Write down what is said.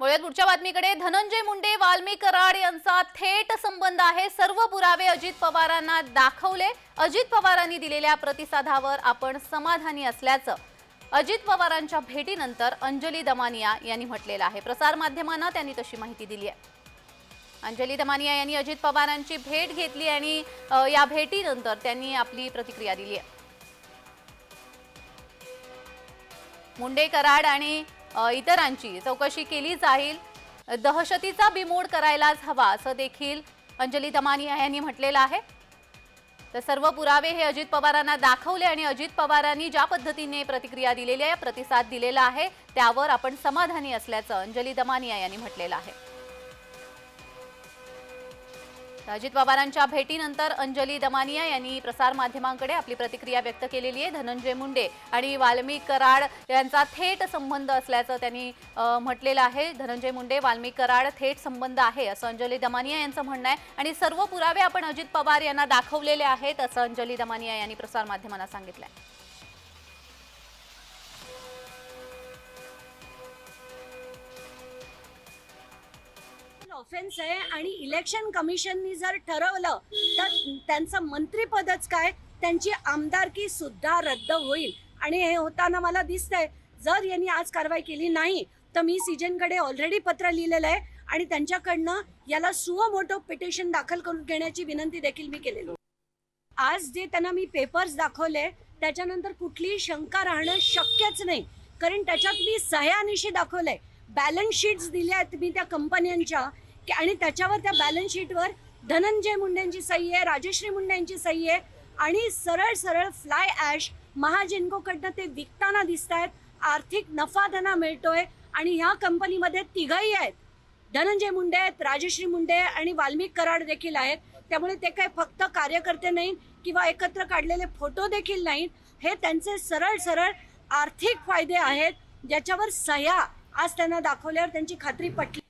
वळूयात पुढच्या बातमीकडे. धनंजय मुंडे वाल्मी कराड यांचा थेट संबंध आहे. सर्व पुरावे अजित पवारांना दाखवले. अजित पवारांनी दिलेल्या प्रतिसादावर आपण समाधानी असल्याचं अजित पवारांच्या भेटीनंतर अंजली दमानिया यांनी म्हटलेलं आहे. प्रसारमाध्यमांना त्यांनी तशी माहिती दिली आहे. अंजली दमानिया यांनी अजित पवारांची भेट घेतली आणि या भेटीनंतर त्यांनी आपली प्रतिक्रिया दिली आहे. मुंडे कराड आणि इतरांची चौकशी केली जाईल. दहशतीचा बिमोड करायलाच हवा असं देखील अंजली दमानिया यांनी म्हटलेलं आहे. तर सर्व पुरावे हे अजित पवारांना दाखवले आणि अजित पवारांनी ज्या पद्धतीने प्रतिक्रिया दिलेली आहे प्रतिसाद दिलेला आहे त्यावर आपण समाधानी असल्याचं अंजली दमानिया यांनी म्हटलेलं आहे. अजित पवारांच्या भेटीनंतर अंजली दमानिया यांनी प्रसारमाध्यमांकडे आपली प्रतिक्रिया व्यक्त केलेली आहे. धनंजय मुंडे आणि वाल्मिक कराड यांचा थेट संबंध असल्याचं त्यांनी म्हटलेलं आहे. धनंजय मुंडे वाल्मिक कराड थेट संबंध आहे असं अंजली दमानिया यांचं म्हणणं आहे. आणि सर्व पुरावे आपण अजित पवार यांना दाखवलेले आहेत असं अंजली दमानिया यांनी प्रसारमाध्यमांना सांगितलं आहे ऑफेन्स आहे आणि इलेक्शन कमिशननी जर ठरवलं तर त्यांचं मंत्रीपदच काय? त्यांची आमदारकी सुद्धा रद्द होईल. आणि हे होताना मला दिसतंय जर यांनी आज कारवाई केली नाही तर मी सीजनकडे ऑलरेडी पत्र लिहिलेलं आहे आणि त्यांच्याकडनं याला सुव मोठं पिटिशन दाखल करून घेण्याची विनंती देखील मी केलेली आज जे त्यांना मी पेपर्स दाखवले त्याच्यानंतर कुठलीही शंका राहणं शक्यच नाही. कारण त्याच्यात मी सह्यानिशी दाखवलंय. बॅलन्स शीट्स दिल्या आहेत मी त्या कंपन्यांच्या आणि त्याच्यावर त्या बॅलन्स शीटवर धनंजय मुंडेंची सही आहे राजश्री मुंडेंची सही आहे आणि सरळ सरळ फ्लाय ॲश महाजिन्कोकडनं ते विकताना दिसत आहेत आर्थिक नफा त्यांना मिळतोय आणि ह्या कंपनीमध्ये तिघही आहेत. धनंजय मुंडे आहेत राजश्री मुंडे आणि वाल्मिक कराड देखील आहेत. त्यामुळे ते काही फक्त कार्यकर्ते नाहीत किंवा एकत्र काढलेले फोटो देखील नाहीत. हे त्यांचे सरळ सरळ आर्थिक फायदे आहेत ज्याच्यावर सह्या आज त्यांना दाखवल्यावर त्यांची खात्री पटली.